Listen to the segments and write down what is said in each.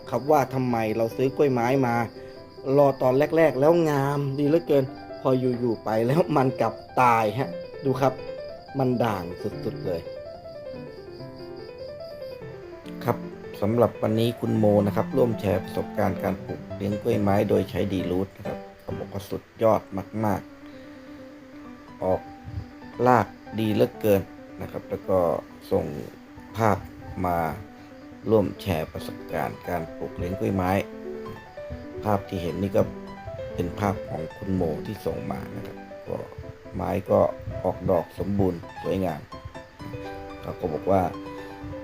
อกครับว่าทำไมเราซื้อกล้วยไม้มา รอตอนแรก ๆ แล้วงามดีเหลือเกิน พออยู่ๆไปแล้วมันกลับตายฮะ ดูครับ มันด่างสุดๆเลย ครับสำหรับวันนี้คุณโมนะครับ ร่วมแชร์ประสบการณ์การปลูกเลี้ยงกล้วยไม้โดยใช้ดีรูทนะครับเขาบอกว่าสุดยอดมาก ๆ ออกลากดีเหลือเกินนะครับ แล้วก็ส่งภาพมา ร่วมแชร์ประสบการณ์การปลูกเลี้ยงกล้วยไม้ ภาพที่เห็นนี่ก็เป็นภาพของคุณโมที่ส่งมานะครับก็ไม้ก็ออกดอกสมบูรณ์สวยงามเขาก็บอกว่า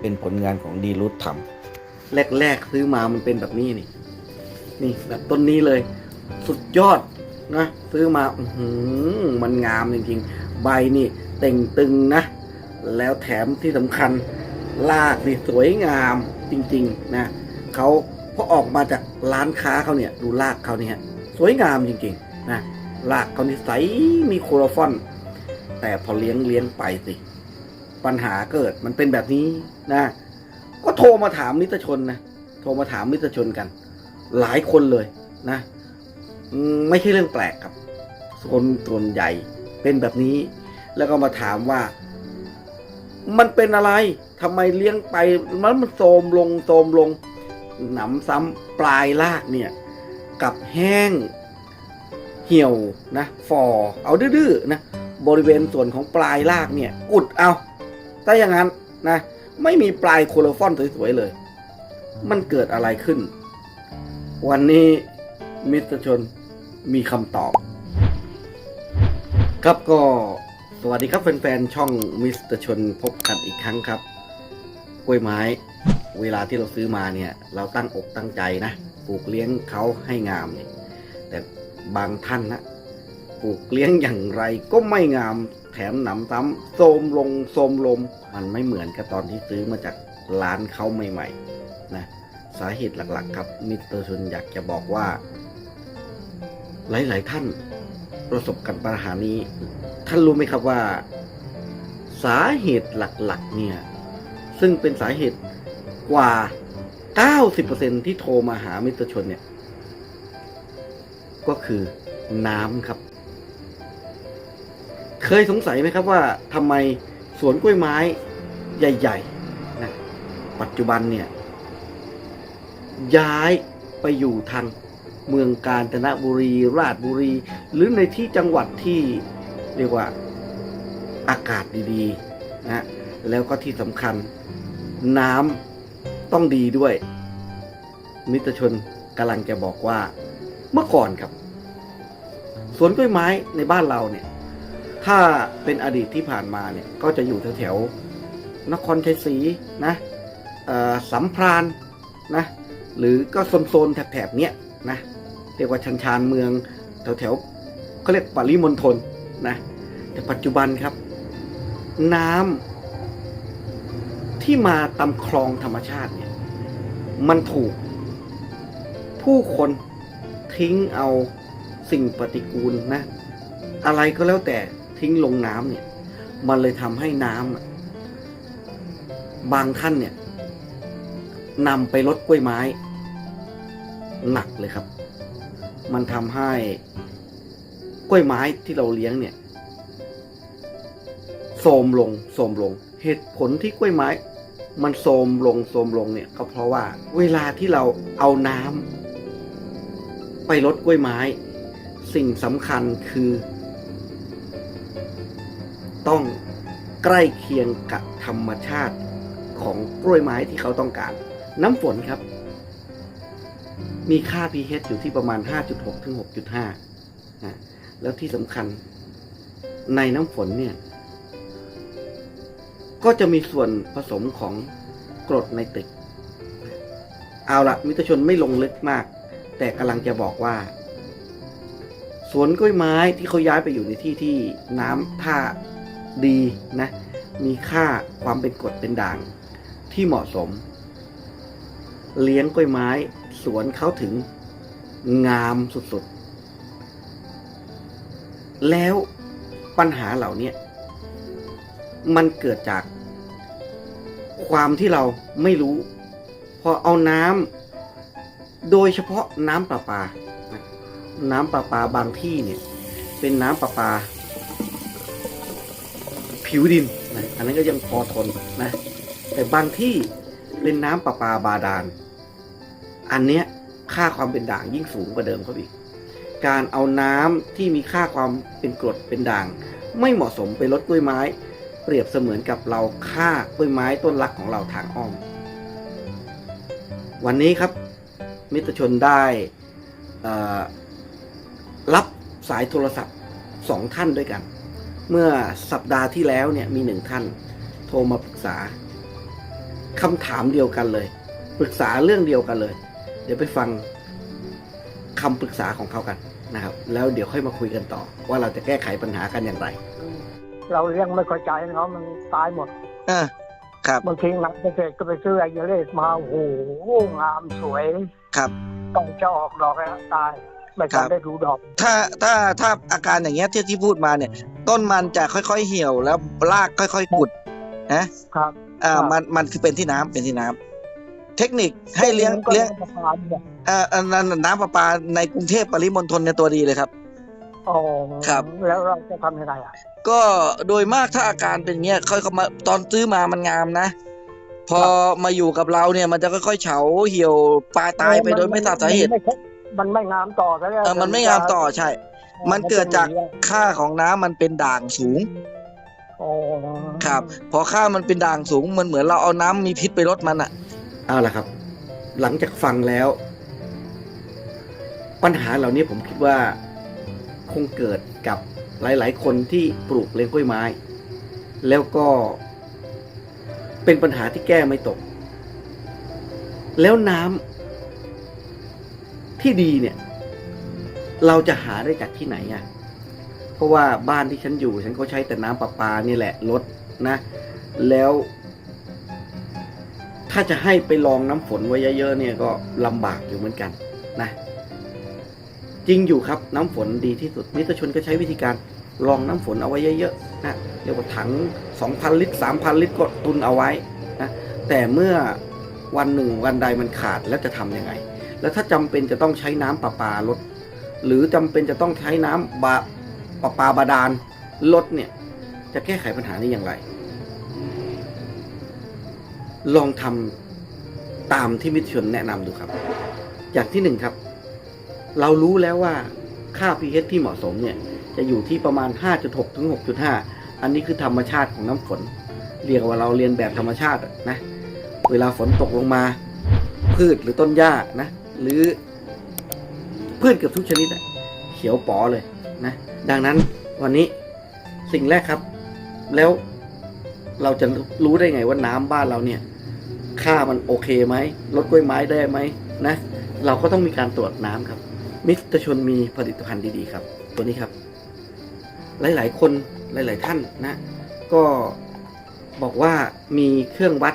เป็นผลงานของดีรูททำแรกๆซื้อมามันเป็นแบบนี้นี่นี่แบบต้นนี้เลย สุดยอดนะซื้อมาอืมันงามจริงๆ ใบนี่เต่งตึงนะ แล้วแถมที่สำคัญ ลากนี่สวยงามจริงๆนะเขาพอออกมาจากร้านค้าเขาเนี่ยดูลากเขาเนี่ยสวยงามจริงๆนะลากเขานี่ใสมีโคโรฟอน แต่พอเลี้ยงเลี้ยงไปสิ ปัญหาเกิดมันเป็นแบบนี้นะก็โทรมาถามมิตรชนนะโทรมาถามมิตรชนกัน หลายคนเลยนะไม่ใช่เรื่องแปลกครับคนส่วนใหญ่เป็นแบบนี้ แล้วก็มาถามว่า มันเป็นอะไรทำไมเลี้ยงไปมันมันโทมลงโทมลงหนำซ้ำปลายรากเนี่ยกับแห้งเหี่ยวนะฝ่อเอาดื้อๆนะบริเวณส่วนของปลายรากเนี่ยอุดเอาถ้าอย่างนั้นนะไม่มีปลายโคโลฟอนสวยๆเลย มันเกิดอะไรขึ้น วันนี้มิตรชนมีคำตอบ ครับก็ วัสดีครับแฟนๆช่องมิสเตอร์ชนพบกันอีกครั้งครับ กล้วยไม้ เวลาที่เราซื้อมาเนี่ย เราตั้งอกตั้งใจนะปลูกเลี้ยงเขาให้งามเนี่ยแต่บางท่านนะปลูกเลี้ยงอย่างไรก็ไม่งามแถมหนำซ้ำโทมลงโทมลม มันไม่เหมือนกับตอนที่ซื้อมาจากร้านเขาใหม่ๆนะสาเหตุหลักๆ ครับมิสเตอร์ชนอยากจะบอกว่า หลายๆท่าน ประสบกับปัญหานี้ ท่านรู้ไหมครับว่า สาเหตุหลักๆ เนี่ย ซึ่งเป็นสาเหตุกว่า 90%ที่โทรมาหามิตรชนเนี่ย ก็คือน้ำครับ เคยสงสัยไหมครับว่าทำไมสวนกล้วยไม้ใหญ่ๆนะปัจจุบันเนี่ย ย้ายไปอยู่ทาง เมืองกาญจนบุรี ราชบุรี หรือในที่จังหวัดที่เรียกว่าอากาศดีๆนะแล้วก็ที่สำคัญน้ำต้องดีด้วย มิตรชนกำลังจะบอกว่าเมื่อก่อนครับ สวนกล้วยไม้ในบ้านเราเนี่ย ถ้าเป็นอดีตที่ผ่านมาเนี่ย ก็จะอยู่แถวๆนครชัยศรีนะสัมพรานนะหรือก็โซนๆแถบๆเนี้ยนะ เรียกว่าชันชานเมืองแถวๆเขาเรียกปริมณฑลนะ แต่ปัจจุบันครับ น้ำที่มาตามคลองธรรมชาติเนี่ยมันถูก ผู้คนทิ้งเอาสิ่งปฏิกูลนะ อะไรก็แล้วแต่ทิ้งลงน้ำเนี่ย มันเลยทำให้น้ำบางท่านเนี่ยนำไปลดกล้วยไม้ หนักเลยครับ มันทำให้กล้วยไม้ที่เราเลี้ยงเนี่ยโทรมลงโทรมลง เหตุผลที่กล้วยไม้ มันโทรมลงโทรมลงเนี่ยก็เพราะว่า เวลาที่เราเอาน้ำไปลดกล้วยไม้ สิ่งสำคัญคือ ต้องใกล้เคียงกับธรรมชาติของกล้วยไม้ที่เขาต้องการ น้ำฝนครับ มีค่า pH อยู่ที่ประมาณ 5.6 ถึง 6.5นะแล้วที่สำคัญในน้ำฝนเนี่ย ก็จะมีส่วนผสมของกรดไนตริกเอาละมิตรชนไม่ลงลึกมาก แต่กำลังจะบอกว่า สวนกล้วยไม้ที่เขาย้ายไปอยู่ในที่ที่น้ำท่าดีนะ มีค่าความเป็นกรดเป็นด่างที่เหมาะสม เลี้ยงกล้วยไม้ สวนเขาถึงงามสุดๆ แล้วปัญหาเหล่านี้มันเกิดจากความที่เราไม่รู้ พอเอาน้ำโดยเฉพาะน้ำประปานะน้ำประปาบางที่เนี่ย เป็นน้ำประปา ผิวดินนะอันนั้นก็ยังพอทนนะ แต่บางที่เป็นน้ำประปาบาดาล อันเนี้ยค่าความเป็นด่างยิ่งสูงกว่าเดิมเขาอีก การเอาน้ำที่มีค่าความเป็นกรดเป็นด่าง ไม่เหมาะสมไปลดกล้วยไม้ เปรียบเสมือนกับเราฆ่ากล้วยไม้ต้นรักของเราทางอ้อม วันนี้ครับ มิตรชนได้รับสายโทรศัพท์สองท่านด้วยกัน เมื่อสัปดาห์ที่แล้วเนี่ยมีหนึ่งท่าน โทรมาปรึกษาคำถามเดียวกันเลย ปรึกษาเรื่องเดียวกันเลย เดี๋ยวไปฟังคำปรึกษาของเขากันนะครับ แล้วเดี๋ยวค่อยมาคุยกันต่อ ว่าเราจะแก้ไขปัญหากันอย่างไร เราเลี้ยงไม่เข้าใจเขามันตายหมดอ่าครับบางทีนักเกษตรก็ไปซื้อไอเยเลสมาโอ้โหงามสวยครับต้องจะออกดอกแล้วตายไม่ครัทันบได้ดูดอก ถ้าถ้าถ้าอาการอย่างเงี้ยที่ที่พูดมาเนี่ย ต้นมันจะค่อยๆเหี่ยวแล้วรากค่อยๆกุดนะครับ อ่าครับมันมันคือเป็นที่น้ำเป็นที่น้ำ เทคนิคให้เลี้ยงก็เลี้ยงประทานเนี่ยเอ่ออันนั้นน้ำประปาในกรุงเทพปริมณฑลเนี่ยตัวดีเลยครับอ๋อครับ แล้วเราจะทำยังไงอะ ก็โดยมากถ้าอาการเป็นเงี้ยค่อยๆมาตอนซื้อมามันงามนะ พอมาอยู่กับเราเนี่ยมันจะค่อยๆเฉาเหี่ยวปลายตายไปโดยไม่ทราบสาเหตุมันไม่มันไม่งามต่อแล้วเออมันไม่งามต่อใช่ มันเกิดจากค่าของน้ำมันเป็นด่างสูงอ๋อครับ พอค่ามันเป็นด่างสูงมันเหมือนเราเอาน้ำมีพิษไปลดมันอะ เอาละครับ หลังจากฟังแล้ว ปัญหาเหล่านี้ผมคิดว่าคงเกิดกับหลาย ๆ คนที่ปลูกเลี้ยงกล้วยไม้ แล้วก็เป็นปัญหาที่แก้ไม่ตก แล้วน้ำที่ดีเนี่ย เราจะหาได้จากที่ไหนอะเพราะว่าบ้านที่ฉันอยู่ ฉันก็ใช้แต่น้ำประปานี่แหละลดนะ แล้ว ถ้าจะให้ไปลองน้ำฝนไว้เยอะๆเนี่ยก็ลำบากอยู่เหมือนกันนะจริงอยู่ครับน้ำฝนดีที่สุดมิตรชนก็ใช้วิธีการลองน้ำฝนเอาไว้เยอะๆนะเรียกว่าถัง 2,000 ลิตร 3,000 ลิตรก็ตุนเอาไว้นะแต่เมื่อวันหนึ่งวันใดมันขาดแล้วจะทำยังไง แล้วถ้าจำเป็นจะต้องใช้น้ำประปาลด หรือจำเป็นจะต้องใช้น้ำบาประปาบาดาลลดเนี่ยจะแก้ไขปัญหานี้อย่างไร ลองทำตามที่มิตรชนแนะนำดูครับ อย่างที่หนึ่งครับ เรารู้แล้วว่าค่า pH ที่เหมาะสมเนี่ยจะอยู่ที่ประมาณ 5.6 ถึง 6.5 อันนี้คือธรรมชาติของน้ำฝน เรียกว่าเราเรียนแบบธรรมชาตินะ เวลาฝนตกลงมา พืชหรือต้นหญ้านะ หรือพืชเกือบทุกชนิดเขียวป๋อเลยนะ ดังนั้นวันนี้สิ่งแรกครับ แล้วเราจะรู้ได้ไงว่าน้ำบ้านเราเนี่ย ค่ามันโอเคไหมลดกล้วยไม้ได้ไหมนะ เราก็ต้องมีการตรวจน้ำครับ มิตรชนมีผลิตภัณฑ์ดีๆครับ ตัวนี้ครับ หลายๆ คนหลาย ๆ ท่านนะ ก็บอกว่ามีเครื่องวัด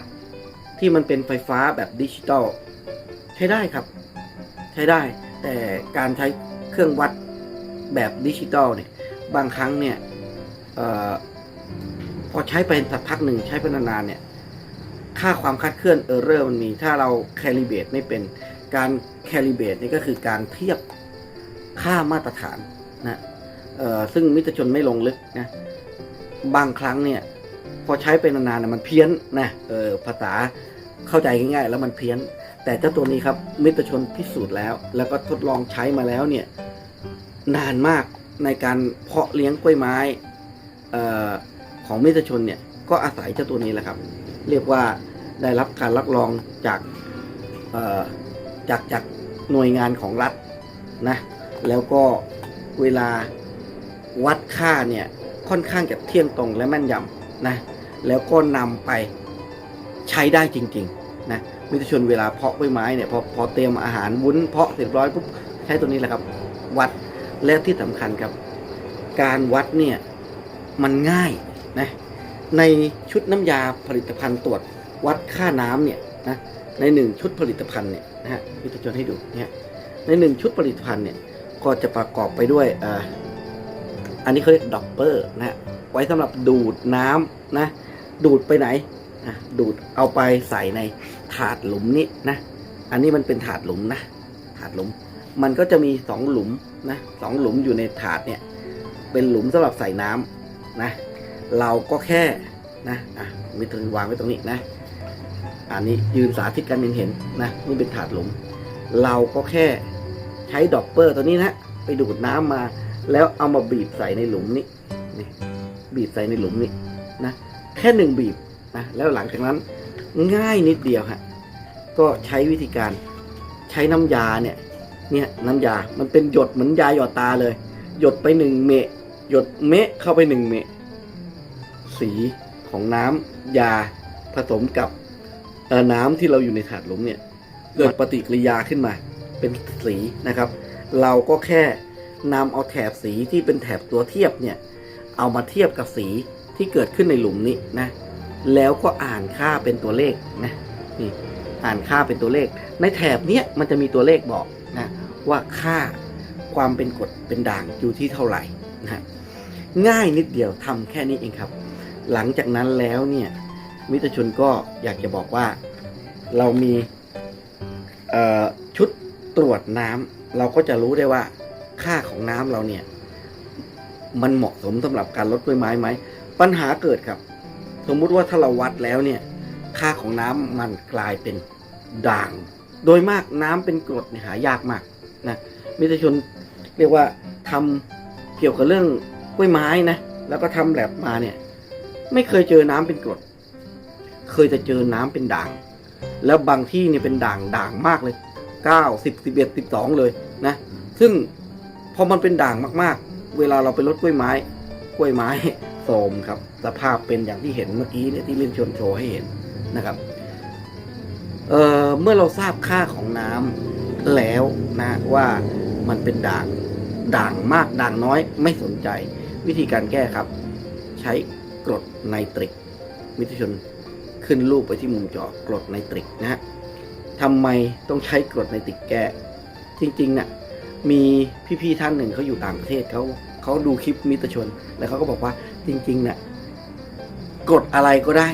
ที่มันเป็นไฟฟ้าแบบดิจิตอลใช้ได้ครับ ใช้ได้ แต่การใช้เครื่องวัดแบบดิจิตอลเนี่ยบางครั้งเนี่ยออพอใช้ไปสักพักหนึ่งใช้ไปนานๆเนี่ย ค่าความคาดเคลื่อนเออร์เรอร์มันมี ถ้าเราแคลิเบตไม่เป็นการแคลิเบตนี่ก็คือการเทียบค่ามาตรฐานนะซึ่งมิตรชนไม่ลงลึกนะบางครั้งเนี่ยพอใช้ไปนานๆมันเพี้ยนนะเออภาษาเข้าใจง่ายๆ แล้วมันเพี้ยน แต่เจ้าตัวนี้ครับมิตรชนพิสูจน์แล้ว แล้วก็ทดลองใช้มาแล้วเนี่ยนานมากในการเพาะเลี้ยงกล้วยไม้ออของมิตรชนเนี่ยก็อาศัยเจ้าตัวนี้แหละครับ เรียกว่าได้รับการรับรองจากจากจากหน่วยงานของรัฐนะแล้วก็เวลาวัดค่าเนี่ยค่อนข้างจะเที่ยงตรงและแม่นยำนะแล้วก็นำไปใช้ได้จริงๆนะมิตรชนเวลาเพาะกล้วยไม้เนี่ยพอพอเตรียมอาหารวุ้นเพาะเสร็จเรียบร้อยปุ๊บใช้ตัวนี้แหละครับ วัดและที่สำคัญครับ การวัดเนี่ยมันง่ายนะ ในชุดน้ำยาผลิตภัณฑ์ตรวจวัดค่าน้ำเนี่ยนะในหนึ่งชุดผลิตภัณฑ์เนี่ยนะฮะมิตรชนให้ดูเนี่ยในหนึ่งชุดผลิตภัณฑ์เนี่ยก็จะประกอบไปด้วยอ่ออันนี้เขาเรียกดอปเปอร์นะฮะไว้สำหรับดูดน้ำนะดูดไปไหนนะดูดเอาไปใส่ในถาดหลุมนี้นะอันนี้มันเป็นถาดหลุมนะถาดหลุม มันก็จะมีสองหลุมนะสองหลุมอยู่ในถาดเนี่ยเป็นหลุมสำหรับใส่น้ำนะ เราก็แค่นะอะมีถึงวางไว้ตรงนี้นะ อันนี้ยืนสาธิตกันเห็นๆนะนี่เป็นถาดหลุม เราก็แค่ใช้ดอปเปอร์ตัวนี้นะไปดูดน้ำมา แล้วเอามาบีบใส่ในหลุมนี้นี่บีบใส่ในหลุมนี้นะแค่หนึ่งบีบนะแล้วหลังจากนั้นง่ายนิดเดียวฮะก็ใช้วิธีการใช้น้ำยาเนี่ยเนี่ยน้ำยา มันเป็นหยดเหมือนยาหยอดตาเลย หยดไปหนึ่งเมะ หยดเมะเข้าไปหนึ่งเมะ สีของน้ำยาผสมกับน้ำที่เราอยู่ในถาดหลุมเนี่ยเกิดปฏิกิริยาขึ้นมา เป็นสีนะครับ เราก็แค่นำเอาแถบสีที่เป็นแถบตัวเทียบเนี่ยเอามาเทียบกับสีที่เกิดขึ้นในหลุมนี้นะแล้วก็อ่านค่าเป็นตัวเลขนะนี่อ่านค่าเป็นตัวเลข ในแถบเนี้ยมันจะมีตัวเลขบอกนะว่าค่าความเป็นกรดเป็นด่างอยู่ที่เท่าไหร่นะฮะง่ายนิดเดียวทำแค่นี้เองครับ หลังจากนั้นแล้วเนี่ย มิตรชนก็อยากจะบอกว่าเรามีชุดตรวจน้ำเราก็จะรู้ได้ว่าค่าของน้ำเราเนี่ย มันเหมาะสมสำหรับการลดกล้วยไม้ไหมปัญหาเกิดครับ สมมุติว่าถ้าเราวัดแล้วเนี่ย ค่าของน้ำมันกลายเป็นด่าง โดยมากน้ำเป็นกรดหายากมากนะมิตรชนเรียกว่าทำเกี่ยวกับเรื่องกล้วยไม้นะแล้วก็ทำแลบมาเนี่ย ไม่เคยเจอน้ำเป็นกรด เคยจะเจอน้ำเป็นด่าง แล้วบางที่เนี่ยเป็นด่างด่างมากเลยเก้าสิบสิบเอ็ดสิบสองเลยนะ ซึ่งพอมันเป็นด่างมากๆ เวลาเราไปลดกล้วยไม้ กล้วยไม้โทมครับ สภาพเป็นอย่างที่เห็นเมื่อกี้เนี่ยที่เล่นชนโชว์ให้เห็นนะครับเอ่อเมื่อเราทราบค่าของน้ำแล้วนะว่ามันเป็นด่าง ด่างมากด่างน้อยไม่สนใจ วิธีการแก้ครับ ใช้ กรดไนตริก มิตรชนขึ้นรูปไปที่มุมจอกรดไนตริกนะฮะทำไมต้องใช้กรดไนตริกแก้จริงๆน่ะมีพี่ๆท่านหนึ่งเขาอยู่ต่างประเทศเขาเขาดูคลิปมิตรชน แล้วเขาก็บอกว่าจริงๆน่ะกรดอะไรก็ได้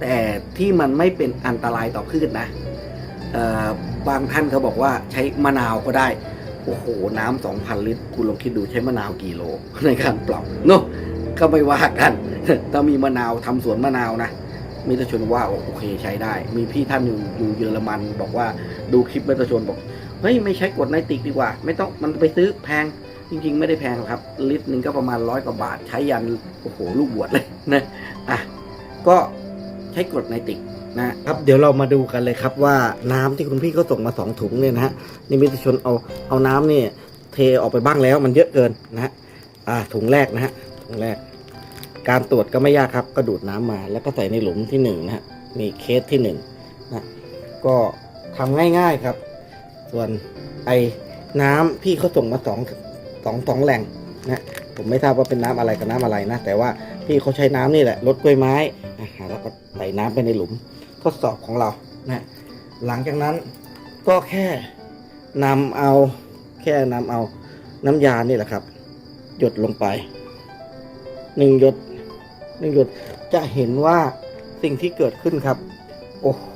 แต่ที่มันไม่เป็นอันตรายต่อพืชนะบางท่านเขาบอกว่าใช้มะนาวก็ได้ โอ้โห น้ำสองพันลิตร คุณลองคิดดูใช้มะนาวกี่โลในการปรับเนาะ ก็ไม่ว่ากันถ้ามีมะนาวทำสวนมะนาวนะมิตรชนว่าโอเคใช้ได้ มีพี่ท่านอยู่อยู่เยอรมันบอกว่าดูคลิปมิตรชนบอกเฮ้ยไม่ใช้กรดไนตริกดีกว่า ไม่ต้องมันไปซื้อแพงจริง ๆ ไม่ได้แพงหรอกครับ ลิตรหนึ่งก็ประมาณร้อยกว่าบาท ใช้ยันโอ้โหลูกบวชเลยนะอะก็ใช้กรดไนตริกนะครับเดี๋ยวเรามาดูกันเลยครับว่าน้ำที่คุณพี่เขาส่งมาสองถุงเนี่ยนะฮะนี่มิตรชนเอาเอาน้ำเนี่ยเทออกไปบ้างแล้วมันเยอะเกินนะฮะอ่าถุงแรกนะฮะ แรกการตรวจก็ไม่ยากครับก็ดูดน้ำมา แล้วก็ใส่ในหลุมที่หนึ่งนะฮะมีเคสที่หนึ่งนะก็ทำง่ายๆครับ ส่วนไอ้น้ำพี่เขาส่งมาสองสองสองแหล่งนะผมไม่ทราบว่าเป็นน้ำอะไรกับน้ำอะไรนะ แต่ว่าพี่เขาใช้น้ำนี่แหละลดกล้วยไม้นะแล้วก็ใส่น้ำไปในหลุมทดสอบของเรานะหลังจากนั้นก็แค่นำเอาแค่นำเอาน้ำยานี่แหละครับ หยดลงไป หนึ่งหยดหนึ่งหยดจะเห็นว่าสิ่งที่เกิดขึ้นครับ โอ้โห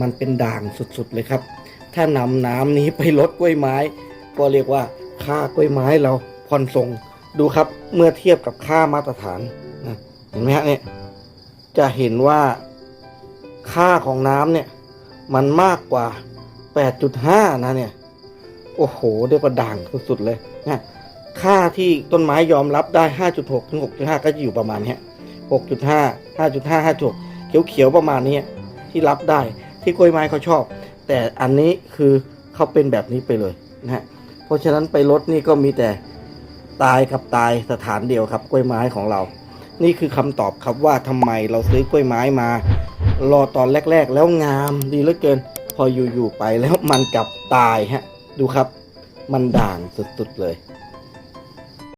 มันเป็นด่างสุดๆเลยครับ ถ้านำน้ำนี้ไปลดกล้วยไม้ ก็เรียกว่าค่ากล้วยไม้เราผ่อนส่งดูครับเมื่อเทียบกับค่ามาตรฐานนะเห็นไหมฮะเนี่ยจะเห็นว่าค่าของน้ำเนี่ย มันมากกว่า 8.5 นะเนี่ย โอ้โหเรียกว่าด่างสุดๆเลยนะ ค่าที่ต้นไม้ยอมรับได้ 5.6 ถึง 6.5 ก็จะอยู่ประมาณนี้6.5 5.5 5.6 เขียวๆ ประมาณนี้ที่รับได้ที่กล้วยไม้เขาชอบ แต่อันนี้คือเขาเป็นแบบนี้ไปเลยนะฮะ เพราะฉะนั้นไปลดนี่ก็มีแต่ตายกับตายสถานเดียวครับกล้วยไม้ของเรา นี่คือคำตอบครับว่าทำไมเราซื้อกล้วยไม้มา รอตอนแรก ๆ แล้วงามดีเหลือเกิน พออยู่ๆไปแล้วมันกลับตายฮะ ดูครับ มันด่างสุดๆเลย